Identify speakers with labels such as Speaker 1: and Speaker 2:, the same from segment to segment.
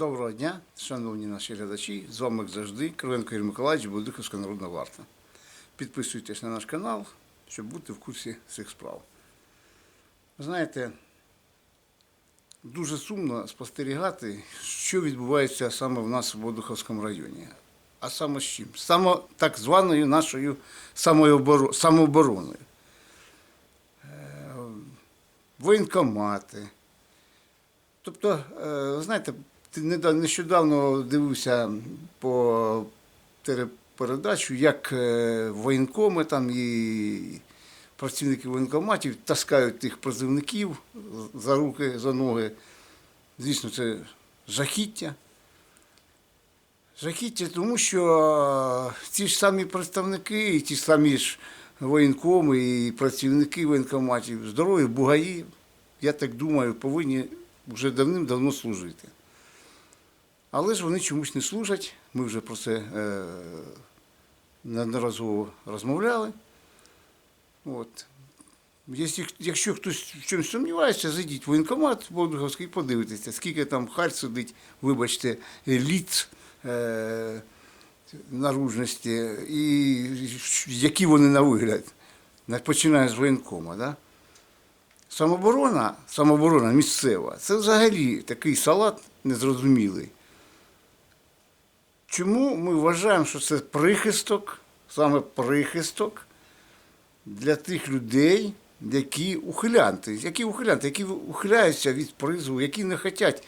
Speaker 1: Доброго дня, шановні наші глядачі. З вами, як завжди, Кривенко Ігор Миколаївич, Бодиховська народна варта. Підписуйтесь на наш канал, щоб бути в курсі цих справ. Знаєте, дуже сумно спостерігати, що відбувається саме в нас в Бодуховському районі. А саме з чим? Саме так званою нашою самообороною. Е, Воєнкомати. Тобто, е, знаєте, нещодавно дивився по телепередачу, як е, воєнкоми там і працівники воєнкоматів таскають тих призивників за руки, за ноги. Звісно, це жахіття. Жахіття, тому що ці ж самі представники, і ті самі ж воєнкоми і працівники воєнкоматів, здорові бугаї, я так думаю, повинні вже давним-давно служити. Але ж вони чомусь не служать. Ми вже про це е, неодноразово розмовляли. От. Якщо, хтось в чомусь сумнівається, зайдіть в воєнкомат Бодуговський і подивитеся, скільки там харь сидить, вибачте, ліц е, наружності, і які вони на вигляд, починає з воєнкома. Да? Самоборона, самоборона місцева, це взагалі такий салат незрозумілий. Чому ми вважаємо, що це прихисток, саме прихисток для тих людей, які ухилянти, які ухилянти, які ухиляються від призову, які не хочуть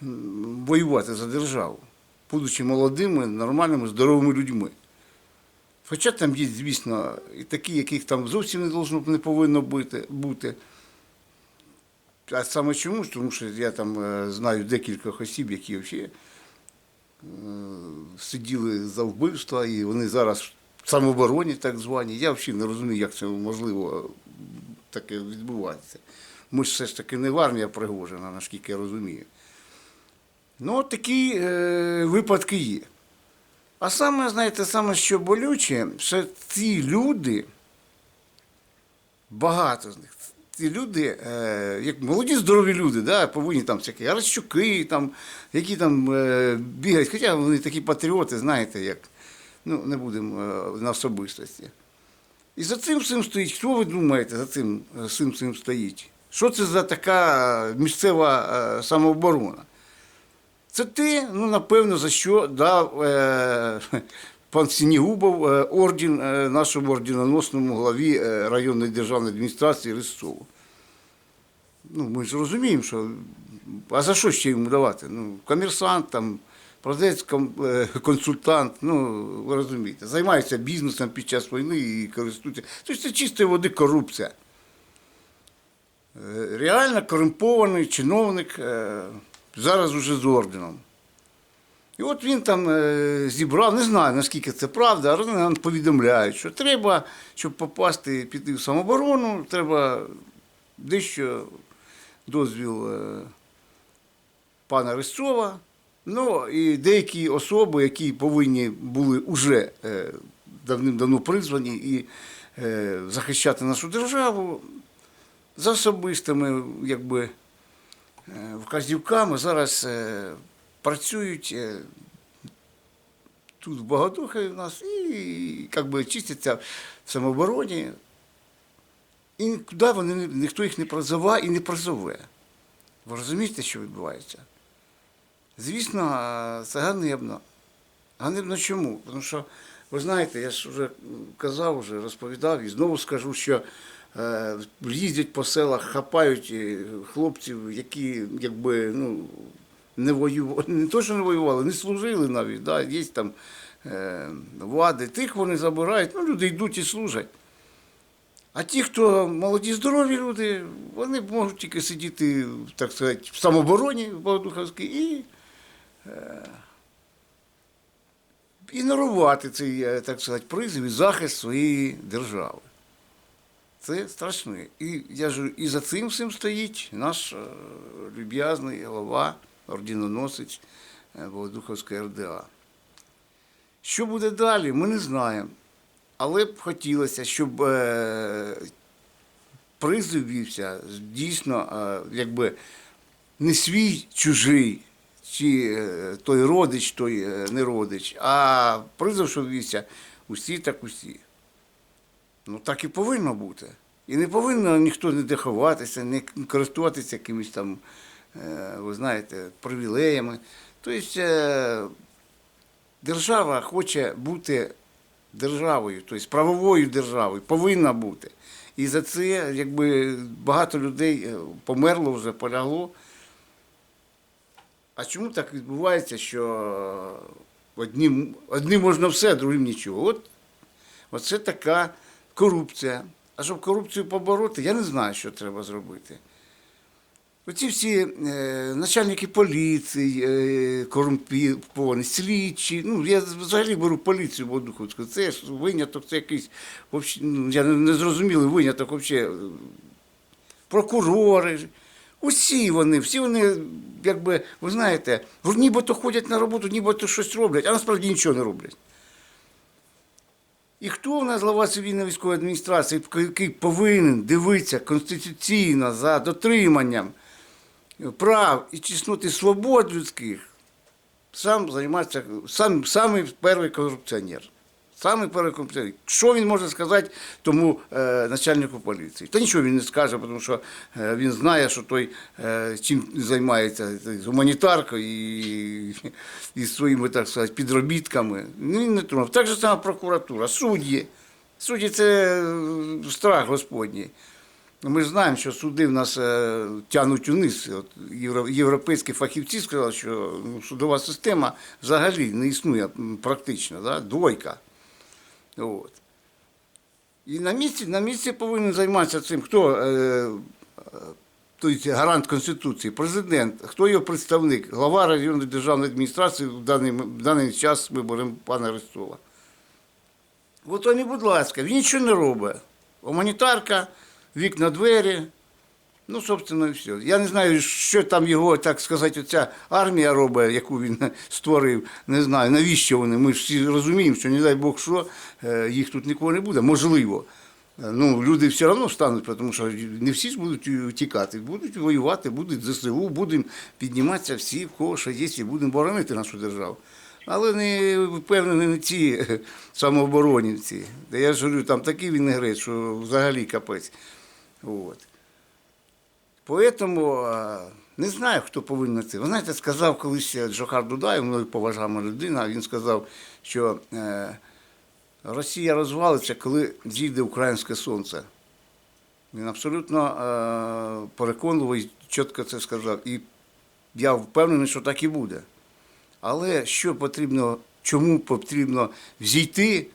Speaker 1: воювати за державу, будучи молодими, нормальними, здоровими людьми. Хоча там є, звісно, і такі, яких там зовсім не должно, не повинно бути. А саме чому? Тому що я там е, знаю декількох осіб, які взагалі сиділи за вбивства, і вони зараз в самообороні так звані. Я взагалі не розумію, як це можливо таке відбувається. Ми ж все ж таки не в армія Пригожина, наскільки я розумію. Ну, такі е, випадки є. А саме, знаєте, саме що болюче, що ці люди, багато з них, ці люди, е, як молоді здорові люди, да, повинні там всякі Аращуки, там, які там е, бігають, хоча вони такі патріоти, знаєте, як, ну, не будемо е, на особистості. І за цим всім стоїть, хто ви думаєте, за цим е, всім всім стоїть? Що це за така місцева е, самооборона? Це те, ну, напевно, за що дав е, пан Сінігубов е, орден е, нашому орденоносному главі е, районної державної адміністрації Рисцову. Ну, ми ж розуміємо, що. А за що ще йому давати? Ну, комерсант, там, продавець, консультант, ну, ви розумієте, займається бізнесом під час війни і користується. Тобто це чистої води корупція. Реально корумпований чиновник зараз уже з орденом. І от він там е, зібрав, не знаю, наскільки це правда, але нам повідомляють, що треба, щоб попасти, піти в самооборону, треба дещо дозвіл е, пана Рисцова. Ну і деякі особи, які повинні були вже е, давним-давно призвані і захищати нашу державу, за особистими якби, вказівками зараз працюють е, тут в Богодухові в нас і якби, чистяться в самообороні. І нікуди вони, ніхто їх не призиває і не призове. Ви розумієте, що відбувається? Звісно, це ганебно. Ганебно чому? Тому що, ви знаєте, я ж вже казав, вже розповідав і знову скажу, що е, їздять по селах, хапають е, хлопців, які якби ну, не воювали, не то, що не воювали, не служили навіть, да, є там е, вади, тих вони забирають, ну, люди йдуть і служать. А ті, хто молоді, здорові люди, вони можуть тільки сидіти, так сказати, в самообороні в Богодуховській і ігнорувати цей, е, так сказати, призив і захист своєї держави. Це страшне. І я ж і за цим всім стоїть наш е, люб'язний голова, орденоносець е, Богодуховської РДА. Що буде далі, ми не знаємо. Але б хотілося, щоб е, призив вівся дійсно, е, якби не свій чужий, чи е, той родич, той е, не родич, а призов, усі так усі. Ну так і повинно бути. І не повинно ніхто не диховатися, не користуватися якимись там, е, ви знаєте, привілеями. Тобто е, держава хоче бути державою, тобто правовою державою, повинна бути. І за це якби багато людей е, померло вже, полягло. А чому так відбувається, що одним, одним можна все, а другим нічого? От Оце така корупція. А щоб корупцію побороти, я не знаю, що треба зробити. Оці всі е, начальники поліції, е, корумповані, слідчі. Ну, я взагалі беру поліцію Бодуховську. Це ж виняток, це якийсь ну, я не зрозумілий виняток взагалі. Прокурори. Усі вони, всі вони, якби, ви знаєте, нібито ходять на роботу, нібито щось роблять, а насправді нічого не роблять. І хто в нас глава цивільної військової адміністрації, який повинен дивитися конституційно за дотриманням прав і чесноти свобод людських, сам займається, сам, самий перший корупціонер. Перший корупціонер. Що він може сказати тому е, начальнику поліції? Та нічого він не скаже, тому що е, він знає, що той е, чим займається з гуманітаркою і, і своїми, так сказати, підробітками. Ну, він не тронув. Так же сама прокуратура, судді. Судді це е, страх Господній. Ну, Ми знаємо, що суди в нас е, тягнуть униз. От євро- європейські фахівці сказали, що ну, судова система взагалі не існує практично, да? двойка. От. І на місці, на місці повинен займатися цим, хто е, тобто гарант Конституції, президент, хто його представник, глава районної державної адміністрації в даний, в даний час ми беремо пана Рестова. От вони, будь ласка, він нічого не робить. Гуманітарка, вікна двері. Ну, собственно, і все. Я не знаю, що там його, так сказати, оця армія робить, яку він створив. Не знаю, навіщо вони. Ми всі розуміємо, що, не дай Бог, що е, їх тут нікого не буде. Можливо. Е, Ну, люди все одно стануть, тому що не всі ж будуть тікати, будуть воювати, будуть ЗСУ, будемо підніматися всі, в кого що є, і будемо боронити нашу державу. Але не впевнені не ці е, самооборонівці. Я ж говорю, там такий він грець, що взагалі капець. От. Поэтому е, не знаю, хто повинен це. Ви знаєте, сказав колись Джохар Дудаєв, мною поважана людина, він сказав, що е, Росія розвалиться, коли зійде українське сонце. Він абсолютно е, переконливо і чітко це сказав. І я впевнений, що так і буде. Але що потрібно, чому потрібно взійти,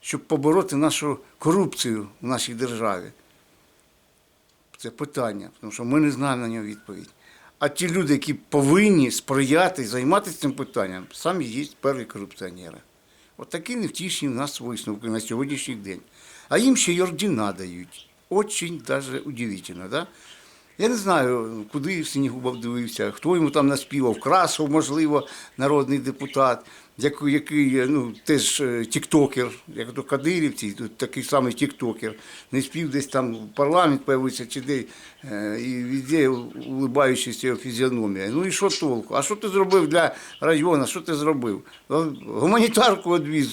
Speaker 1: щоб побороти нашу корупцію в нашій державі? Це питання, тому що ми не знаємо на нього відповідь. А ті люди, які повинні сприяти, займатися цим питанням, самі є перші корупціонери. От невтішні в нас висновки на сьогоднішній день. А їм ще й ордена дають. Очень даже удивительно, да? Я не знаю, куди Синігубов дивився, хто йому там наспівав, Красов, можливо, народний депутат, який ну, теж е, тіктокер, як то Кадирівці, такий самий тіктокер. Не спів десь там в парламент появився чи де, е, і везде улибаючись його фізіономія. Ну і що толку? А що ти зробив для району? Що ти зробив? Гуманітарку відвіз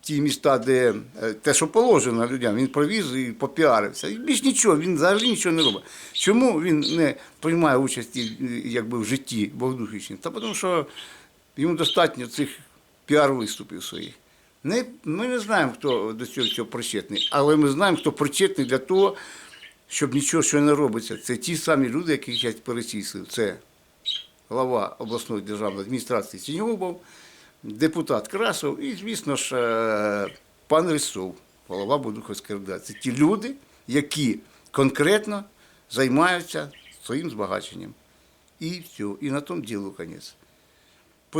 Speaker 1: ті міста, де е, те, що положено людям, він провіз і попіарився. І більш нічого, він взагалі нічого не робить. Чому він не приймає участі якби, в житті Богдухівщини? Та тому що йому достатньо цих піар-виступів своїх. Не, ми не знаємо, хто до цього, цього причетний, але ми знаємо, хто причетний для того, щоб нічого що не робиться. Це ті самі люди, яких я перечислив. Це глава обласної державної адміністрації Сіньогубов, депутат Красов і, звісно ж, е, пан Рисов, голова Будуховської РДА. Це ті люди, які конкретно займаються своїм збагаченням. І все. І на тому ділу конець.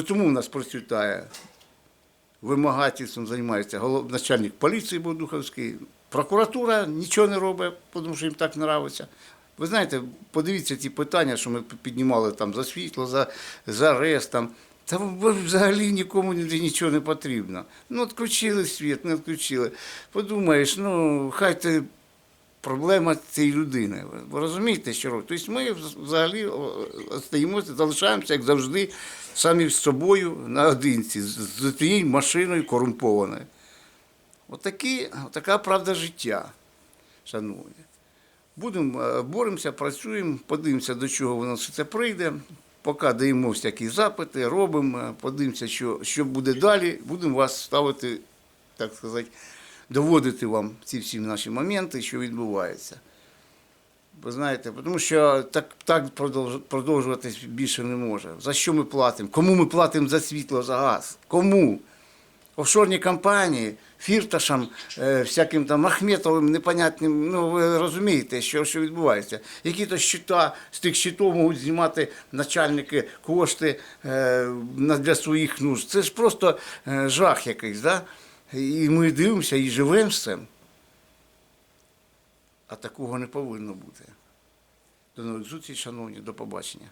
Speaker 1: Тому у нас процвітає вимагательством займається голов... начальник поліції Бодуховський, прокуратура нічого не робить, тому що їм так подобається. Ви знаєте, подивіться ті питання, що ми піднімали там за світло, за, за арест. Там. Та взагалі нікому нічого не потрібно. Ну, відключили світ, не відключили. Подумаєш, ну, хай ти проблема цієї людини. Ви- розумієте, що робить? Тобто ми взагалі о, остаємося, залишаємося, як завжди, самі з собою наодинці, з тією машиною корумпованою. Отакі, така правда життя, шановні. Будемо, е, боремося, працюємо, подивимося, до чого воно все це прийде. Поки даємо всякі запити, робимо, е, подивимося, що, що буде далі. Будемо вас ставити, так сказати, доводити вам ці всі наші моменти, що відбувається. Ви знаєте, тому що так, так продовжуватись більше не може. За що ми платимо? Кому ми платимо за світло, за газ? Кому? офшорні компанії, фірташам, е, всяким там Ахметовим, непонятним, ну ви розумієте, що, що відбувається. Які то щита з тих щитів можуть знімати начальники кошти е, для своїх нужд. Це ж просто е, жах якийсь, да? І ми дивимося і живемо з цим. А такого не повинно бути. До нових зустрічей, шановні, до побачення.